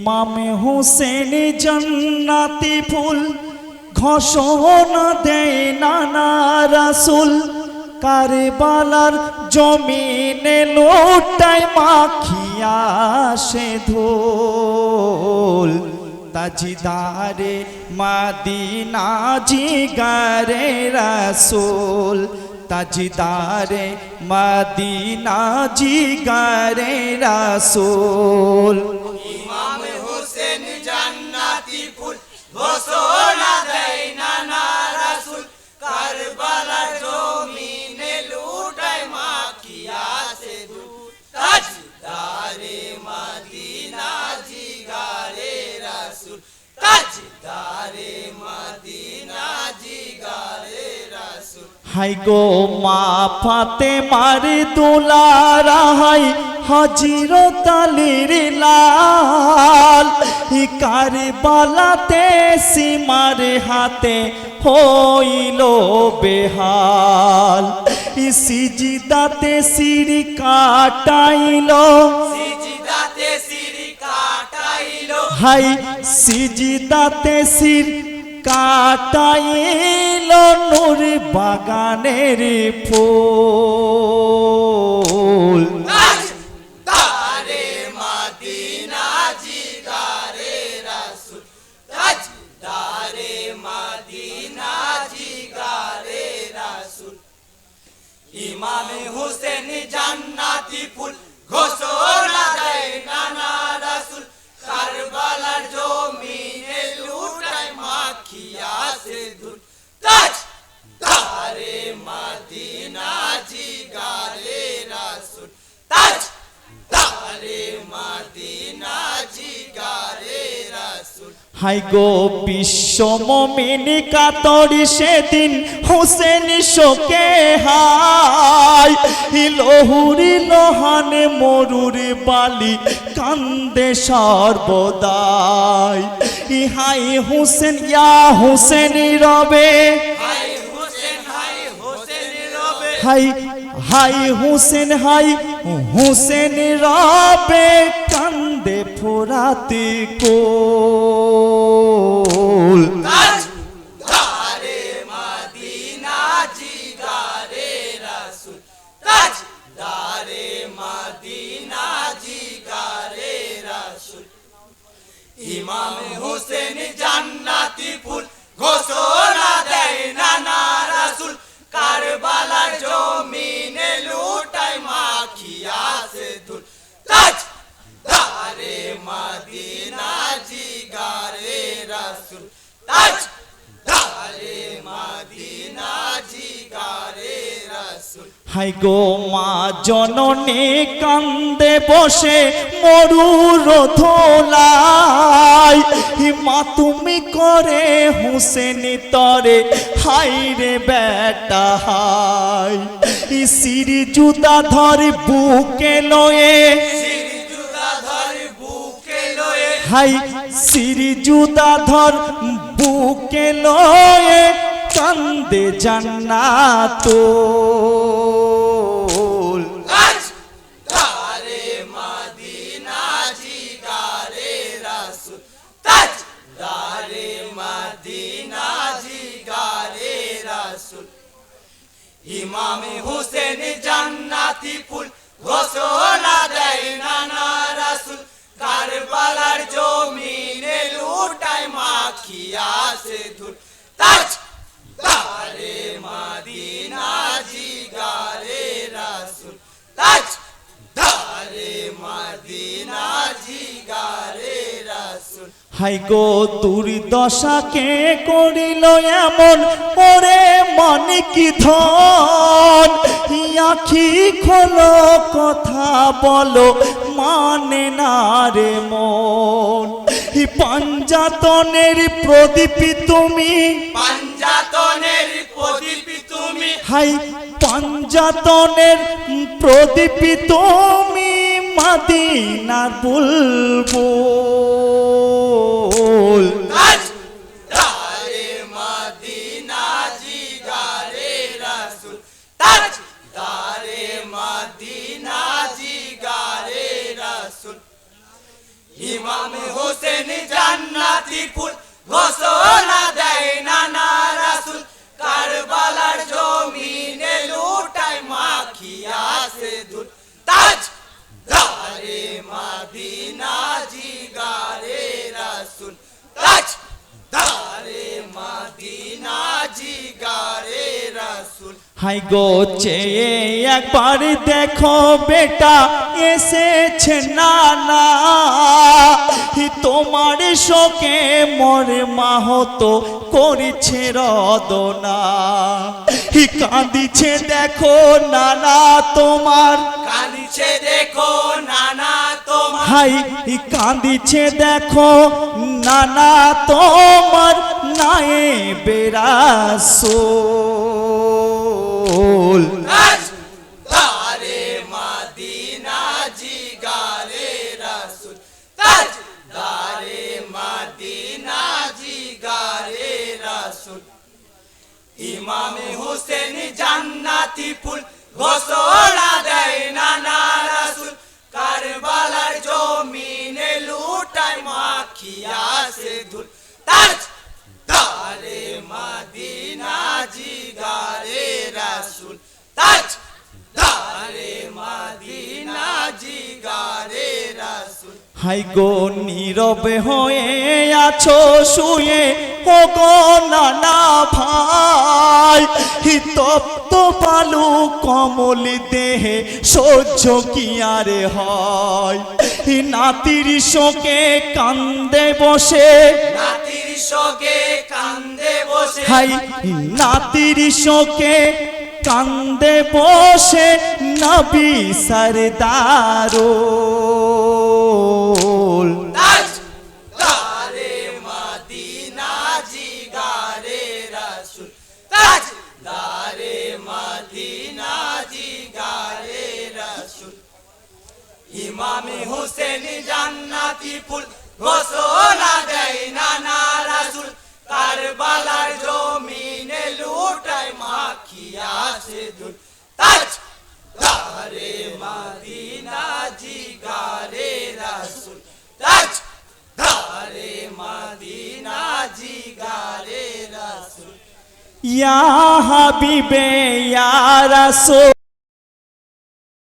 মামে হোসেন জান্নাতি ফুল, ঘোষণা দেয় নানা রাসুল। কারবালার জমিনে লোটায় মাখিয়া ধোল। তাজিদারে মাদিনা জিগারে রাসুল। তাজিদারে মাদিনা জিগারে রাসুল। হাই গো মা ফাতে মারে দোলারা হাই হাজির তালির লাল। কারবালাতে সীমার হাতে হইল বেহাল। সিজিদাতে সিঁড়ি কাটাইল। হাই সিজিদাতে সির কাটাইল নূর বাগানের ফুল। ইমামে হোসেন জান্নাতি ফুল ঘোষণা তাজ তারে মদিনা জিগারে রাসুল হাই গো বিশ্ব মমিনী কাতরি সেদিন হোসেন শোকে হাই লহুরি লোহানে মরুর বালি কান্দে সর্বদাই। হাই হোসেন ইয়া হোসেন রবে। হাই হোসেন হাই হোসেন রবে। হাই হাই হোসেন রবে কান্দে ফোরাতে হোসেন জান্নাতি ফুল ঘোষণা দেয় নানা রাসুল। কারবালার তাজ হাই গো মা জননী কান্দে বসে মরুর ধোলাই মা তুমি করে হুসেন তরে হাই রে বেটা হাই। সিরি জুতা ধর বুকে লয়ে। হাই সিরি জুতা ধর বুকে লয়ে কান্দে জান্নাত ইমামে হোসেন জান্নাতি ফুল ঘোষণা দেয় নানা রাসুল। কারবালার জমিনে মাখিয়া সে ধুল তাজ দারে মদিনা জিগারে রাসুল। তাজ দারে মদিনা জিগারে রাসুল। হাই গো দুর্দশাকে করিল এমন? মন কি ধন? আখি খোলো কথা বলো মানে না রে মন? পাঞ্জাতনের প্রদীপ তুমি। পাঞ্জাতনের প্রদীপ তুমি। হাই পাঞ্জাতনের প্রদীপ তুমি মাদিনার বুলবুল। জান্নাতি পুত্র হাই গো চেয়ে একবার দেখো বেটা এসেছে না না হি তোমার শোকে মরে মাহতো করেছে রদনা। হি কাঁদিছে দেখো নানা তোমার। কাঁদিছে দেখো নানা তোমার। হাই হি কাঁদিছে দেখো নানা তোমার। নায়ে বেরাসোল রাসুল। ইমামে হোসেন জান্নাতি ফুল ঘোষণা দেয় নানা রাসুল। কারবালার জমিনে লুটায় মাখিয়া সে ধুল। তাজ দারে মাদিনা জিগারে রাসুল। তাজ দারে মাদিনা জিগারে রাসুল। হাই গো নীরবে হয়ে আছো শুয়ে ও গো নানা ভাই। হি তপ্ত পালু কমল দেহে সহ্য কি আরে হয়? হি নাতির শোকে কান্দে বসে। নাতির শোকে কান্দে বসে। হাই নাতির শোকে কান্দে বসে নবী ইমামে হোসেন জান্নাতি ফুল ঘোষণা দেয় নানা রাসুল কারবালার জমিনে লুটায় মাখিয়া সে দুল তাজ দারে মাদিনা জিগারে রাসুল। তাজ দারে মাদিনা জিগারে রাসুল। ইয়া হাবিবে, ইয়া রাসূল।